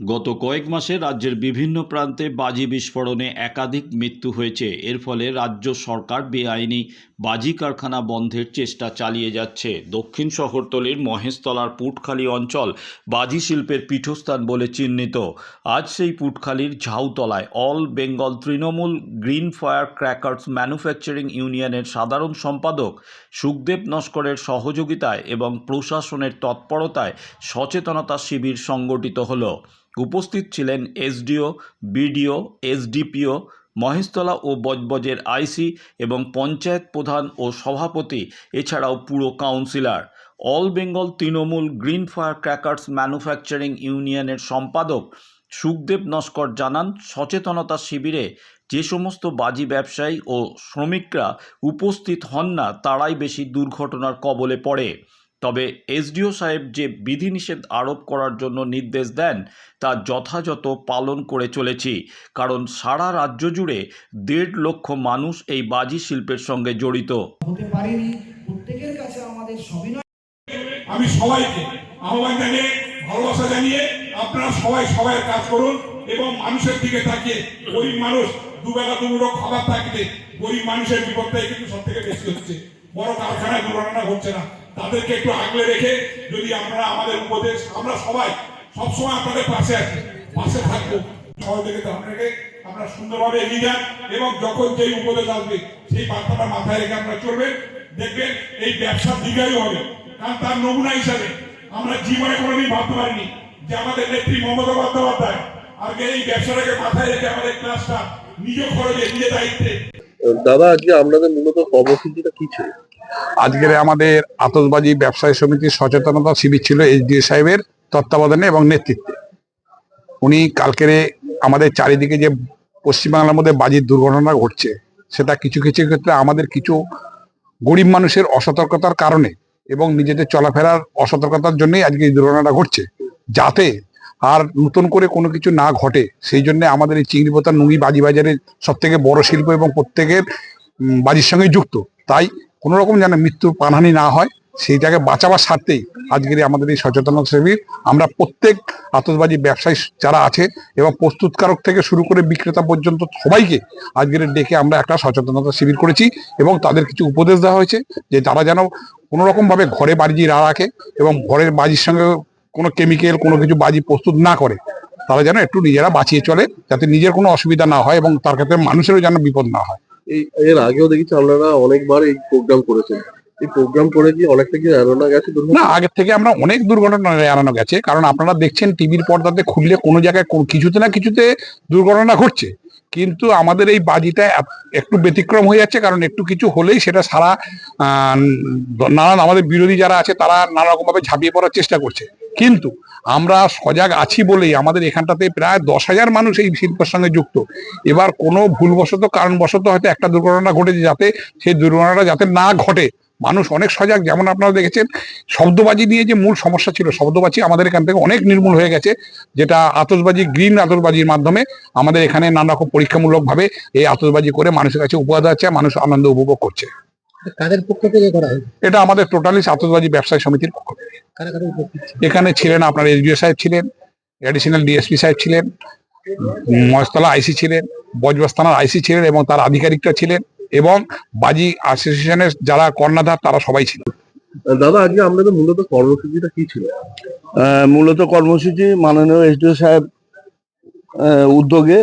গত কয়েক মাসে রাজ্যের বিভিন্ন প্রান্তে বাজি বিস্ফোরণে একাধিক মৃত্যু হয়েছে। এর ফলে রাজ্য সরকার বেআইনি বাজি কারখানা বন্ধের চেষ্টা চালিয়ে যাচ্ছে। দক্ষিণ শহরতলির মহেশতলার পুটখালি অঞ্চল বাজি শিল্পের পীঠস্থান বলে চিহ্নিত। আজ সেই পুটখালির ঝাউতলায় all Bengal Trinamool green fire crackers manufacturing ইউনিয়নের সাধারণ সম্পাদক সুখদেব নস্করের সহযোগিতায় এবং প্রশাসনের তৎপরতায় সচেতনতা শিবির সংগঠিত হলো। উপস্থিত ছিলেন এসডিও, বিডিও, এসডিপিও, মহেশতলা ও বজবজের আইসি এবং পঞ্চায়েত প্রধান ও সভাপতি, এছাড়াও পুরো councillor. All Bengal Trinamool green fire crackers manufacturing ইউনিয়নের সম্পাদক সুখদেব নস্কর জানান, সচেতনতা শিবিরে যে সমস্ত বাজি ব্যবসায়ী ও শ্রমিকরা উপস্থিত হন না, তারাই বেশি দুর্ঘটনার কবলে পড়ে। তবে এসডিও সাহেব যে বিধিনিষেধ আরোপ করার জন্য নির্দেশ দেন তা যথাযথ পালন করে চলেছি। কারণ সারা রাজ্য জুড়ে দেড় লক্ষ মানুষ এই বাজি শিল্পের সঙ্গে জড়িত। হতে পারেনি প্রত্যেকের কাছে আমাদের সবিনয় আমি সবাইকে আহ্বান জানিয়ে ভালোবাসা জানিয়ে আপনারা সবাই সবাই কাজ করুন এবং মানুষের দিকে তাকিয়ে গরিব মানুষ দুবেলা দুমুঠো খাবার থাকলে গরিব মানুষের বিপদটাই কিন্তু সব থেকে বেশি হচ্ছে। বড় কারখানায় দুর্ঘটনা ঘটছে না। তাদেরকে একটু আগলে রেখে যদি আপনারা আমাদের উপদেশ, আমরা সবাই সবসময় আপনাদের পাশে আছি, পাশে থাকব। সহযোগিতা আপনাকে আপনারা সুন্দরভাবে এগিয়ে যান এবং যখন যেই উপদেশ আসবে, সেই বার্তাটা মাথায় রেখে আপনারা চলবেন। দেখবেন এই ব্যবসা দীর্ঘায়ু হবে, কারণ তার নমুনা হিসাবে আমরা জীবনে কোনোদিন ভাবতে পারিনি যে আমাদের নেত্রী মমতা বন্দ্যোপাধ্যায় আগে এই ব্যবসাটাকে মাথায় রেখে আমাদের ক্লাসটা নিজ খরচে নিজে দায়িত্বে দাদা, আজকে আপনাদের মূলত কর্মসূচিটা কি ছিল? আজকের আমাদের আতসবাজি ব্যবসায়ী সমিতির সচেতনতা শিবির ছিল এইচডি সাহেবের তত্ত্বাবধানে এবং নেতৃত্বে। উনি কালকের আমাদের চারিদিকে যে পশ্চিমবাংলার মধ্যে বাজির দুর্ঘটনা ঘটছে, সেটা কিছু কিছু ক্ষেত্রে আমাদের কিছু গরিব মানুষের অসতর্কতার কারণে এবং নিজেদের চলাফেরার অসতর্কতার জন্যই আজকে এই দুর্ঘটনাটা ঘটছে। যাতে আর নতুন করে কোনো কিছু না ঘটে, সেই জন্য আমাদের এই চিংড়ি পোতার নুঙ্গি বাজি বাজারের সব থেকে বড় শিল্প এবং প্রত্যেকের বাজির সঙ্গে যুক্ত। তাই কোনো রকম যেন মৃত্যুর প্রাণহানি না হয়, সেইটাকে বাঁচাবার স্বার্থেই আজকের আমাদের এই সচেতনতা শিবির আমরা প্রত্যেক আতসবাজি ব্যবসায়ী যারা আছে এবং প্রস্তুতকারক থেকে শুরু করে বিক্রেতা পর্যন্ত সবাইকে আজকের ডেকে আমরা একটা সচেতনতা শিবির করেছি এবং তাদের কিছু উপদেশ দেওয়া হয়েছে যে তারা যেন কোনো রকম ঘরে বাজি না রাখে এবং ঘরের বাজির সঙ্গে কোনো কেমিক্যাল, কোনো কিছু বাজি প্রস্তুত না করে। তারা যেন একটু নিজেরা বাঁচিয়ে চলে, যাতে নিজের কোনো অসুবিধা না হয় এবং তার ক্ষেত্রে মানুষেরও যেন বিপদ না হয়। এই, এর আগেও দেখেছি আপনারা অনেকবার এই প্রোগ্রাম করেছেন। এই প্রোগ্রাম করে কি অনেকটা কি এড়ানো গেছে না, আগের থেকে আমরা অনেক দুর্ঘটনা এড়ানো গেছে, কারণ আপনারা দেখছেন টিভির পর্দাতে খুললে কোনো জায়গায় কিছুতে না কিছুতে দুর্ঘটনা ঘটছে। কিন্তু আমাদের এই বাজিটা একটু ব্যতিক্রম হয়ে যাচ্ছে, কারণ একটু কিছু হলেই সেটা সারা নানান আমাদের বিরোধী যারা আছে তারা নানা রকম ভাবে ঝাঁপিয়ে পড়ার চেষ্টা করছে। কিন্তু আমরা সজাগ আছি বলেই আমাদের এখানটাতে প্রায় দশ হাজার মানুষ এই শিল্পের সঙ্গে যুক্ত। এবার কোনো ভুলবশত, কারণবশত হয়তো একটা দুর্ঘটনা ঘটেছে যাতে সেই দুর্ঘটনাটা যাতে না ঘটে। মানুষ অনেক সজাগ, যেমন আপনারা দেখেছেন, শব্দবাজি নিয়ে যে মূল সমস্যা ছিল, শব্দবাজি আমাদের এখান থেকে অনেক নির্মূল হয়ে গেছে, যেটা আতসবাজি গ্রিন আতসবাজির মাধ্যমে আমাদের এখানে নানা রকম পরীক্ষামূলক ভাবে এই আতসবাজি করে মানুষের কাছে উপহার দেওয়া হচ্ছে, মানুষ আনন্দ উপভোগ করছে। কাদের পক্ষ থেকে করা হয়েছে এটা আমাদের টোটালি আতসবাজি ব্যবসায়ী সমিতির পক্ষ থেকে। কারা কারা উপস্থিত ছিল? এখানে ছিলেন আপনার এসডিও সাহেব ছিলেন অ্যাডিশনাল ডিএসপি সাহেব ছিলেন মহেশতলা আইসি ছিলেন বজবজ থানার আইসি ছিলেন এবং তার আধিকারিকরা ছিলেন এবং বাজি অ্যাসোসিয়েশনের যারা কর্ণধার তারা সবাই ছিল দাদা আজকে আপনাদের মূলত কর্মসূচিটা কি ছিল আহ, মূলত কর্মসূচি মাননীয় এসডিও সাহেব আহ, উদ্যোগে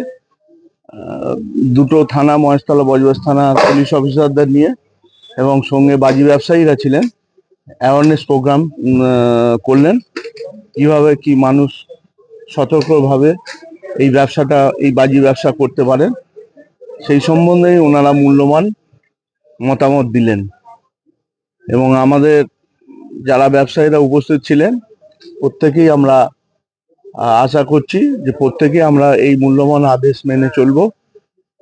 আহ, দুটো থানা মহেশতলা বজবজ থানা পুলিশ অফিসারদের নিয়ে এবং সঙ্গে বাজি ব্যবসায়ীরা ছিলেন। অ্যাওয়ারনেস প্রোগ্রাম করলেন। কীভাবে কি মানুষ সতর্কভাবে এই ব্যবসাটা, এই বাজি ব্যবসা করতে পারেন সেই সম্বন্ধেই ওনারা মূল্যবান মতামত দিলেন। এবং আমাদের যারা ব্যবসায়ীরা উপস্থিত ছিলেন, প্রত্যেকেই আমরা আশা করছি যে প্রত্যেকেই আমরা এই মূল্যবান আদেশ মেনে চলব।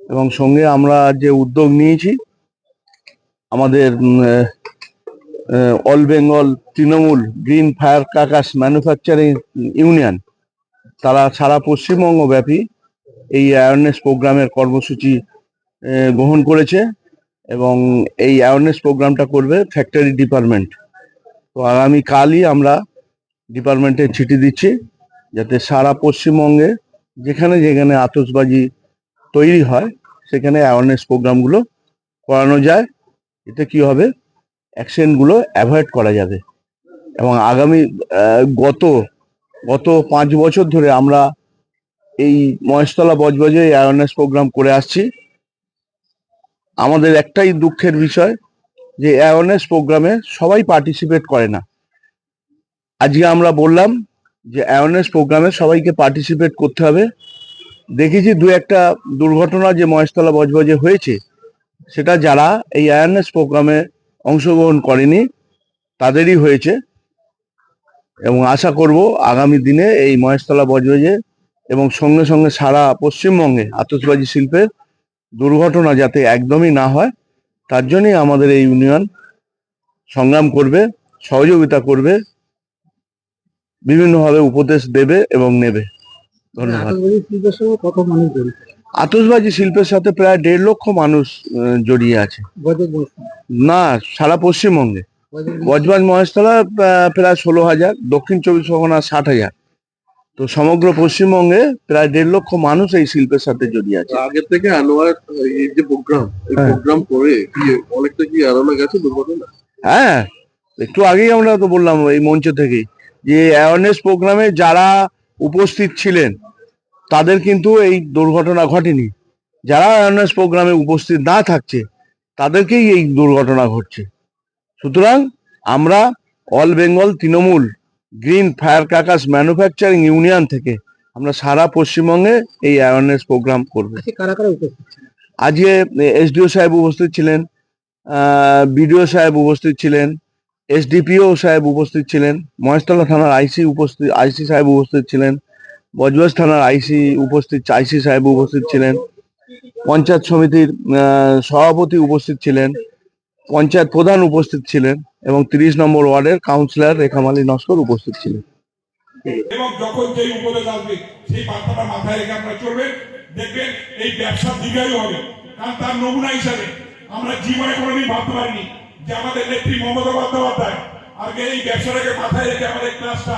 এবং সঙ্গে আমরা যে উদ্যোগ নিয়েছি আমাদের all Bengal Trinamool, green fire কাকাস manufacturing union, তারা সারা পশ্চিমবঙ্গ ব্যাপী এই অ্যাওয়ারনেস প্রোগ্রামের কর্মসূচি গ্রহণ করেছে এবং এই অ্যাওয়ারনেস প্রোগ্রামটা করবে ফ্যাক্টরি ডিপার্টমেন্ট তো আগামী কালই আমরা ডিপার্টমেন্টে চিঠি দিচ্ছি যাতে সারা পশ্চিমবঙ্গে যেখানে যেখানে আতসবাজি তৈরি হয়, সেখানে অ্যাওয়ারনেস প্রোগ্রামগুলো করানো যায়। এতে কি হবে? অ্যাক্সিডেন্টগুলো অ্যাভয়েড করা যাবে। এবং আগামী গত গত পাঁচ বছর ধরে আমরা এই মহেশতলা বজবজে অ্যাওয়ারনেস প্রোগ্রাম করে আসছি। আমাদের একটাই দুঃখের বিষয় যে অ্যাওয়ারনেস প্রোগ্রামে সবাই পার্টিসিপেট করে না। আজকে আমরা বললাম যে অ্যাওয়ারনেস প্রোগ্রামে সবাইকে পার্টিসিপেট করতে হবে। দেখেছি দু একটা দুর্ঘটনা যে মহেশতলা বজবজে হয়েছে। সেটা যারা এই অ্যাওয়ারনেস প্রোগ্রামে অংশগ্রহণ করেনি, তাদেরই হয়েছে এবং আশা করব আগামী দিনে এই মহেশতলা বজবজে এবং সঙ্গে সঙ্গে সারা পশ্চিমবঙ্গে আতশবাজি শিল্পের দুর্ঘটনা যাতে একদমই না হয়, তার জন্যই আমাদের এই ইউনিয়ন সংগ্রাম করবে, সহযোগিতা করবে, বিভিন্নভাবে উপদেশ দেবে এবং নেবে। ধন্যবাদ। কত মানুষ জড়িত আতশবাজি শিল্পের সাথে প্রায় দেড় লক্ষ মানুষ জড়িয়ে আছে। না সারা পশ্চিমবঙ্গে। বজবাজ মহেশতলা প্রায় ষোলো হাজার দক্ষিণ চব্বিশ পরগনা ষাট হাজার। তো সমগ্র পশ্চিমবঙ্গে প্রায় দেড় লক্ষ মানুষ এই শিল্পের সাথে জড়িয়ে আছে। আগের থেকে আনোয়ার এই যে প্রোগ্রাম এই হ্যাঁ। প্রোগ্রাম করে কি অনেকটা কি এড়ানো গেছে দুর্ঘটনা? হ্যাঁ একটু আগেই আমরা তো বললাম এই মঞ্চ থেকেই যে অ্যাওয়ারনেস প্রোগ্রামে যারা উপস্থিত ছিলেন তাদের কিন্তু এই দুর্ঘটনা ঘটেনি। যারা অ্যাওয়ারনেস প্রোগ্রামে উপস্থিত না থাকছে তাদেরকেই এই দুর্ঘটনা ঘটছে। সুতরাং আমরা all Bengal Trinamool green fire crackers manufacturing union থেকে আমরা সারা পশ্চিমবঙ্গে এই অ্যাওয়ারনেস প্রোগ্রাম করব। কারা কারা আজকে এসডিও সাহেব উপস্থিত ছিলেন বিডিও সাহেব উপস্থিত ছিলেন এসডিপিও সাহেব উপস্থিত ছিলেন মহেশতলা থানার আইসি উপস্থিত আইসি সাহেব উপস্থিত ছিলেন বজবজ থানার আইসি উপস্থিত, আইসি সাহেব উপস্থিত ছিলেন। পঞ্চায়েত সমিতির সভাপতি উপস্থিত ছিলেন। পঞ্চায়েত প্রধান উপস্থিত ছিলেন এবং তিরিশ নম্বর ওয়ার্ডের কাউন্সিলর রেখামালী নস্কর উপস্থিত ছিলেন। এবং যখন যেই উপদেশ আসবে, সেই বার্তাটা মাথায় রেখে আপনারা চলবেন, দেখবেন এই ব্যবসা হবে। কারণ তার নমুনা হিসাবে আমরা জীবনে কোনোদিন ভাবতে পারিনি যে আমাদের নেত্রী মমতা বন্দ্যোপাধ্যায় এই ব্যবসাটাকে মাথায় রেখে আমাদের ক্লাসটা